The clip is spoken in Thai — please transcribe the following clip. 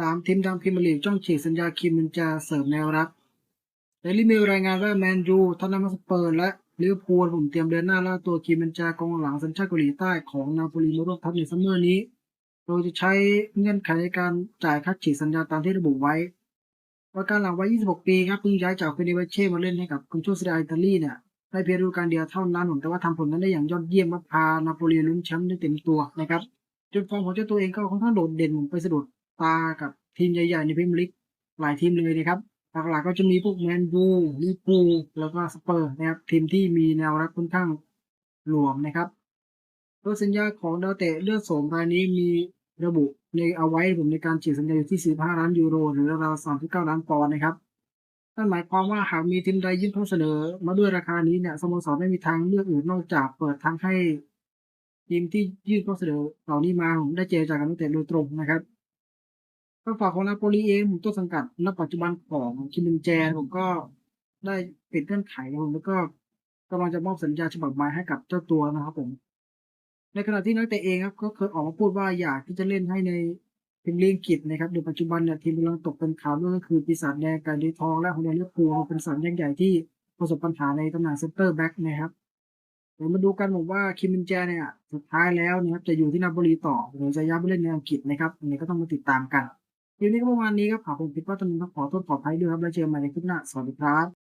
สามทีมดังพรีเมียร์ลีกจ้องฉีกสัญญาคิมมินจาเสริมแนวรับเดลิเมลรายงานว่าแมนยูทอนนัมสเปอร์และลิเวอร์พูลผมเตรียมเดินหน้าล่าตัวคิมมินจากองหลังสัญชาติเกาหลีใต้ของนาโปลีมาร่วมทัพในซัมเมอร์นี้โดยจะใช้เงื่อนไขในการจ่ายค่าฉีกสัญญาตามที่ระบุไว้ว่าการหลังวัย 26 ปีครับเพิ่งย้ายจากเฟเนเวเช่มาเล่นให้กับคุณโชซิดอิตาลีเนี่ยได้เพียงฤดูกาลเดียวเท่านั้นผมแต่ว่าทำผลนั้นได้อย่างยอดเยี่ยมมาพานาโปลีลุ้นแชมป์ได้เต็มตัวนะครับจนฟอร์มของเจ้าตัวเองก็ค่อนข้างโดดเด่นผมไปสะดุด ตากับทีมใหญ่ๆในพรีเมียร์ลีกหลายทีมเลยนะครับหลักๆก็จะมีพวกแมนยูลิเวอร์พูลแล้วก็สเปอร์นะครับทีมที่มีแนวรับค่อนข้างหลวมนะครับโดยสัญญาของดาวเตะเลือดโสมรายนี้มีระบุในเอาไว้ผมในการฉีกสัญญาอยู่ที่45ล้านยูโร หรือราว39 ล้านปอนด์นะครับนั่นหมายความว่าหากมีทีมใดยื่นข้อเสนอ มาด้วยราคานี้เนี่ยสโมสรไม่มีทางเลือกอื่นนอกจากเปิดทางให้ทีมที่ยื่นข้อเสนอเหล่านี้มาผมได้เจรจากับนักเตะโดยตรงนะครับ ก็ฝากของนาโปลีเองผมต้นสังกัดณปัจจุบันของคิมมินแจนผมก็ได้ปิดเงื่อนไขผมแล้วก็กำลังจะมอบสัญญาฉบับใหม่ให้กับเจ้าตัวนะครับผม ในขณะที่นักเตะเองครับก็เคยออกมาพูดว่าอยากที่จะเล่นให้ในพรีเมียร์ลีกอังกฤษนะครับโดยปัจจุบันเนี่ยทีมกำลังตกเป็นข่าวด้วยก็คือปีศาจแดงการดีทองและฮองแดลิเวอร์พูลเป็นสามยักษ์ใหญ่ที่ประสบปัญหาในตำแหน่งเซนเตอร์แบ็กนะครับเดี๋ยวมาดูกันผมว่าคิมมินแจเนี่ยสุดท้ายแล้วนะครับจะอยู่ที่นาโปลีต่อหรือจะย้ายไปเล่นในอังกฤษนะครับอันนี้ก็ต้องมาติดตามกัน คลิปนี้ก็ประมาณนี้ครับหากผมผิดพลาดตรงนี้ก็ขอโทษขออภัยด้วยครับ แล้วเจอกันใหม่ในคลิปหน้า สวัสดีครับ